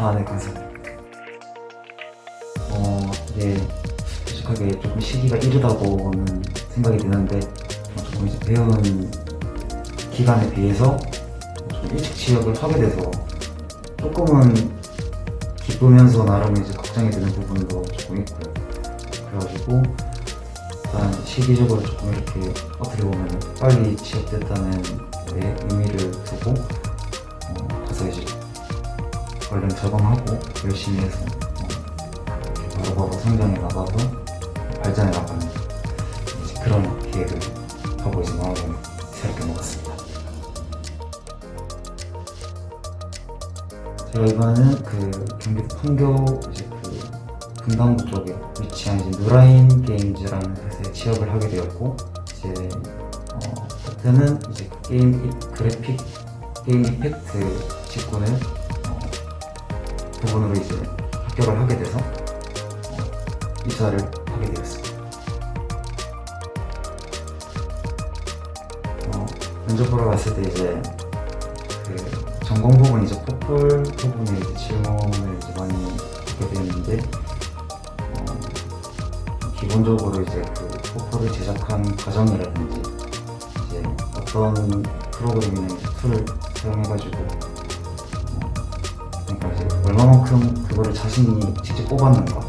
아, 네, 감사합니다. 어, 네, 솔직하게 조금 시기가 이르다고는 생각이 드는데, 어, 조금 이제 배운 기간에 비해서 좀 일찍 취업을 하게 돼서 조금은 기쁘면서 나름 이제 걱정이 되는 부분도 조금 있고요. 그래가지고, 일단 시기적으로 조금 이렇게 어떻게 보면 빨리 취업됐다는 데 의미를 두고, 어, 가서 이제 얼른 적응하고 열심히 해서 어, 바로바로 성장해 나가고 발전해 나가는 그런 기회를 이제 마음을 새롭게 먹었습니다. 제가 이번에는 그 경기도 판교 이제 그 분당구 쪽에 위치한 이제 누라인 게임즈라는 회사에 취업을 하게 되었고 이제 어, 그때는 이제 그 게임 이- 그래픽 게임 이펙트 직군을 어, 부분으로 이제 합격을 하게 돼서 어, 입사를 하게 되었습니다. 어, 면접 보러 갔을 때 이제 그 전공 부분 이제 포폴 부분에 이제 질문을 이제 많이 하게 되었는데 어, 기본적으로 이제 그 포폴을 제작한 과정이라든지 이제 어떤 프로그램이나 툴을 사용해가지고 얼마만큼 그거를 자신이 직접 뽑았는가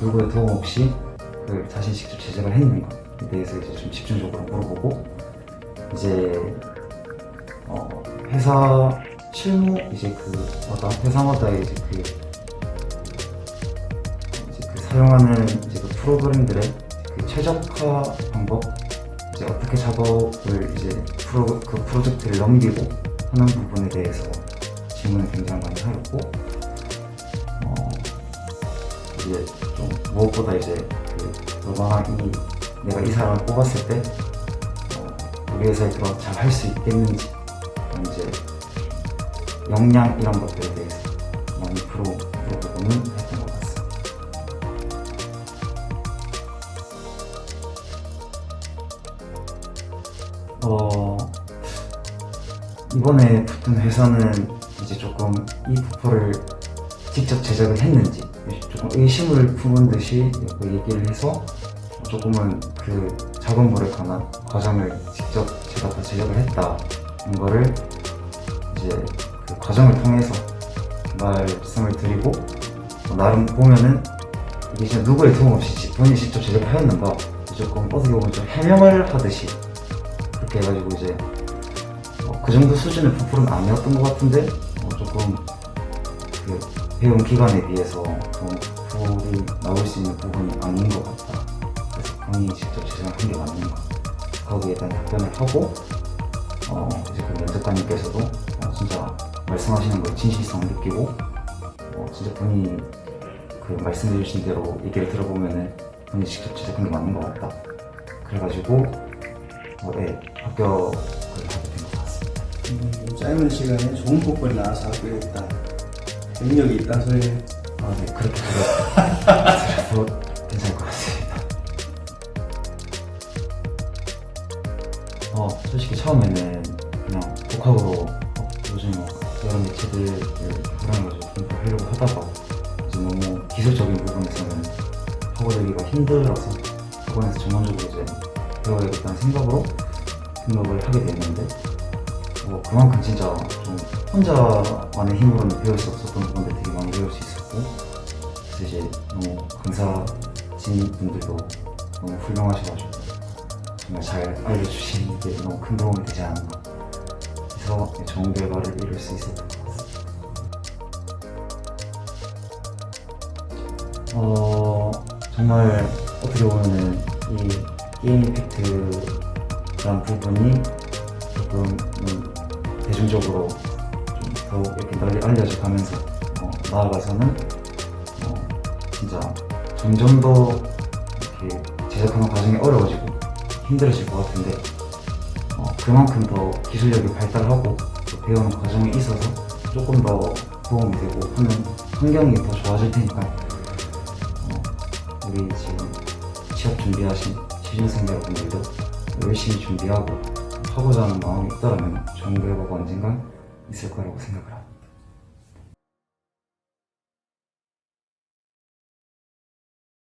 누구의 도움 없이 그 자신이 직접 제작을 했는가에 대해서 이제 좀 집중적으로 물어보고 이제 어, 회사 실무 이제 그 마다 회사마다 이제 그 이제 그 사용하는 이제 그 프로그램들의 그 최적화 방법 이제 어떻게 작업을 이제 프로 그 프로젝트를 넘기고 하는 부분에 대해서 질문을 굉장히 많이 하였고 어 이제 좀 무엇보다 이제 그 너가 이 내가 이 사람을 뽑았을 때 어, 우리 회사에 들어 잘 할 수 있겠는지 이제 역량 이런 것들에 대해서 많이 프로 물어보고는 했던 것 같습니다. 어, 이번에 붙은 회사는 이제 조금 이 부표를 직접 제작을 했는지 조금 의심을 품은 듯이 그 얘기를 해서 조금은 그 작업물에 관한 과정을 직접 제가 다 제작을 했다는 거를 이제 그 과정을 통해서 말씀을 드리고 어, 나름 보면은 이게 진짜 누구의 도움 없이 본인이 직접 제작을 하였는가 조금 어떻게 보면 좀 해명을 하듯이 그렇게 해가지고 이제 어, 그 정도 수준의 부풀은 아니었던 것 같은데 어, 조금 그 배운 기간에 비해서 좀 부풀이 나올 수 있는 부분이 아닌 것 같다. 그래서 본인이 직접 제작을 한게 맞는가 거기에 대한 답변을 하고 어, 이제 그 면접관님께서도 어, 진짜 말씀하시는 거에 진실성을 느끼고 어, 진짜 본인이 그 말씀해 주신 대로 얘기를 들어보면은 본인이 직접 제작한 게 맞는 것 같다. 그래가지고 어, 네, 합격을 하게 된 것 같습니다. 음, 좀 짧은 시간에 좋은 폭발이 나와서 합격했다. 능력이 있다 소리. 아, 네, 그렇게 들어도 괜찮을 것 같습니다. 어, 솔직히 처음에는 그냥 독학으로 어, 요즘 뭐 여러 매체들을 불안해가지고 공부하려고 하다가 이제 너무 기술적인 부분에서는 파고들기가 힘들어서 학원에서 전문적으로 이제 배워야겠다는 생각으로 등록을 하게 됐는데 뭐 그만큼 진짜 좀 혼자만의 힘으로는 배울 수 없었던 부분들 되게 많이 배울 수 있었고 그래서 이제 너무 강사진 분들도 너무 훌륭하셔가지고 정말 잘 알려주신 게 너무 큰 도움이 되지 않았나 그래서 좋은 결과를 이룰 수 있었던 것 같습니다. 어 정말 어떻게 보면은 이 게임 이펙트라는 부분이 조금 음, 대중적으로 좀 더 이렇게 널리 알려져 가면서 어, 나아가서는 어, 진짜 점점 더 이렇게 제작하는 과정이 어려워지고 힘들어질 것 같은데 어, 그만큼 더 기술력이 발달하고 또 배우는 과정에 있어서 조금 더 도움이 되고 하는 환경이 더 좋아질 테니까 어, 우리 지금 취업 준비하신 취준생 여러분들도 열심히 준비하고 하고자 하는 마음이 좋은 결과가 언젠간 있을 거라고 생각을 합니다.